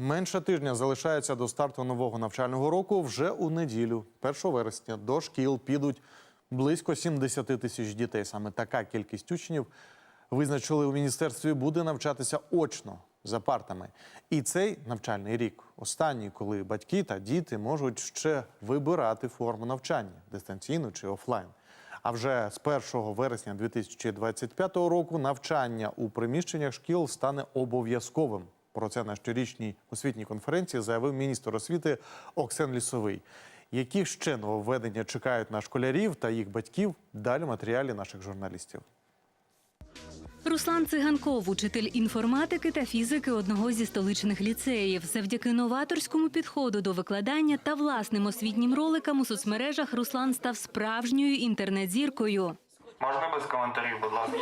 Менше тижня залишається до старту нового навчального року. Вже у неділю, 1 вересня, до шкіл підуть близько 70 тисяч дітей. Саме така кількість учнів визначили у міністерстві буде навчатися очно за партами. І цей навчальний рік останній, коли батьки та діти можуть ще вибирати форму навчання дистанційну чи офлайн. А вже з 1 вересня 2025 року навчання у приміщеннях шкіл стане обов'язковим. Про це на щорічній освітній конференції заявив міністр освіти Оксен Лісовий. Які ще нововведення чекають на школярів та їх батьків? Далі матеріалі наших журналістів. Руслан Циганков, учитель інформатики та фізики одного зі столичних ліцеїв. Завдяки новаторському підходу до викладання та власним освітнім роликам у соцмережах Руслан став справжньою інтернет-зіркою. Можна без коментарів, будь ласка.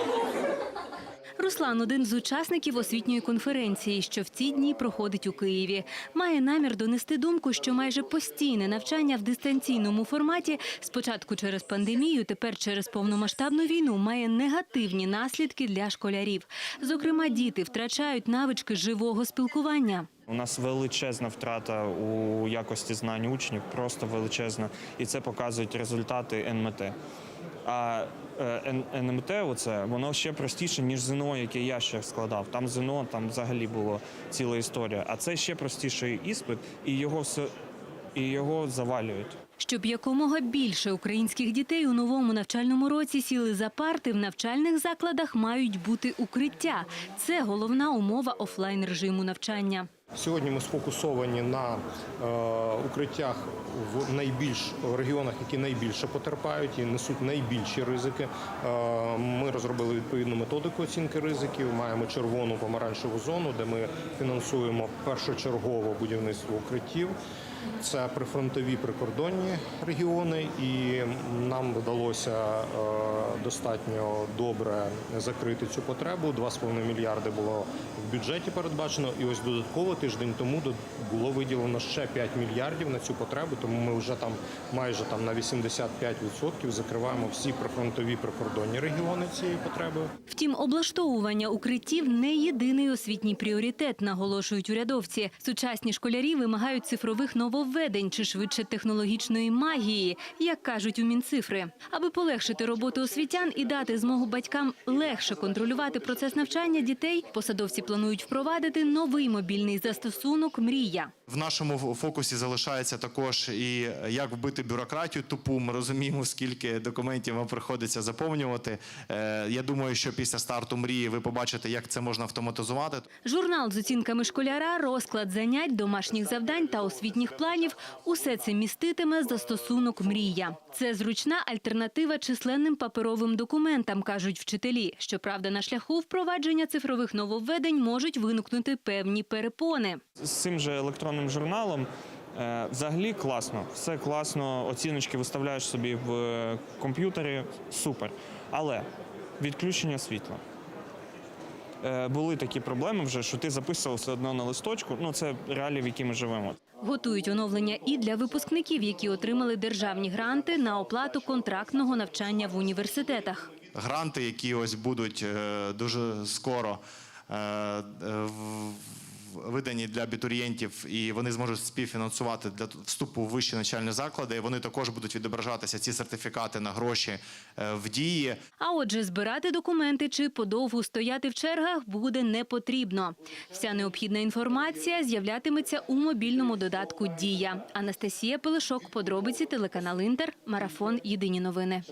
Руслан один з учасників освітньої конференції, що в ці дні проходить у Києві. Має намір донести думку, що майже постійне навчання в дистанційному форматі спочатку через пандемію, тепер через повномасштабну війну, має негативні наслідки для школярів. Зокрема, діти втрачають навички живого спілкування. У нас величезна втрата у якості знань учнів, просто величезна, і це показують результати НМТ. А е, НМТ, оце воно ще простіше, ніж ЗНО, яке я ще складав. Там ЗНО, там взагалі було ціла історія. А це ще простіший іспит, і його і його завалюють. Щоб якомога більше українських дітей у новому навчальному році сіли за парти, в навчальних закладах мають бути укриття. Це головна умова офлайн режиму навчання. Сьогодні ми сфокусовані на е, укриттях в найбільш регіонах, які найбільше потерпають і несуть найбільші ризики. Е, ми розробили відповідну методику оцінки ризиків. Маємо червону помаранчеву зону, де ми фінансуємо першочергово будівництво укриттів. Це прифронтові прикордонні регіони, і нам вдалося е, достатньо добре закрити цю потребу. 2,5 мільярди було в бюджеті передбачено. І ось додатково тиждень тому було виділено ще 5 мільярдів на цю потребу. Тому ми вже там майже там на 85% закриваємо всі прифронтові прикордонні регіони цієї потреби. Втім, облаштовування укриттів не єдиний освітній пріоритет, наголошують урядовці. Сучасні школярі вимагають цифрових нововведень чи швидше технологічної магії, як кажуть у Мінцифри. Аби полегшити роботу освітян і дати змогу батькам легше контролювати процес навчання дітей, посадовці планують впровадити новий мобільний застосунок Мрія. В нашому фокусі залишається також і як вбити бюрократію тупу. Ми розуміємо, скільки документів вам приходиться заповнювати. Е, Я думаю, що після старту мрії ви побачите, як це можна автоматизувати. Журнал з оцінками школяра, розклад занять, домашніх завдань та освітніх планів – усе це міститиме застосунок «Мрія». Це зручна альтернатива численним паперовим документам, кажуть вчителі. Щоправда, на шляху впровадження цифрових нововведень можуть виникнути певні перепони. З цим же електронним журналом е, взагалі класно. Все класно, оціночки виставляєш собі в е, комп'ютері, супер. Але відключення світла. Е, Були такі проблеми вже, що ти записував все одно на листочку. Ну, це реалії, в які ми живемо. Готують оновлення і для випускників, які отримали державні гранти на оплату контрактного навчання в університетах. Гранти, які ось будуть е, дуже скоро е, в- видані для абітурієнтів, і вони зможуть співфінансувати для вступу в вищі навчальні заклади. Вони також будуть відображатися ці сертифікати на гроші е, в дії. А отже, збирати документи чи подовгу стояти в чергах буде не потрібно. Вся необхідна інформація з'являтиметься у мобільному додатку Дія. Анастасія Пилишок, подробиці телеканал Інтер, марафон Єдині новини.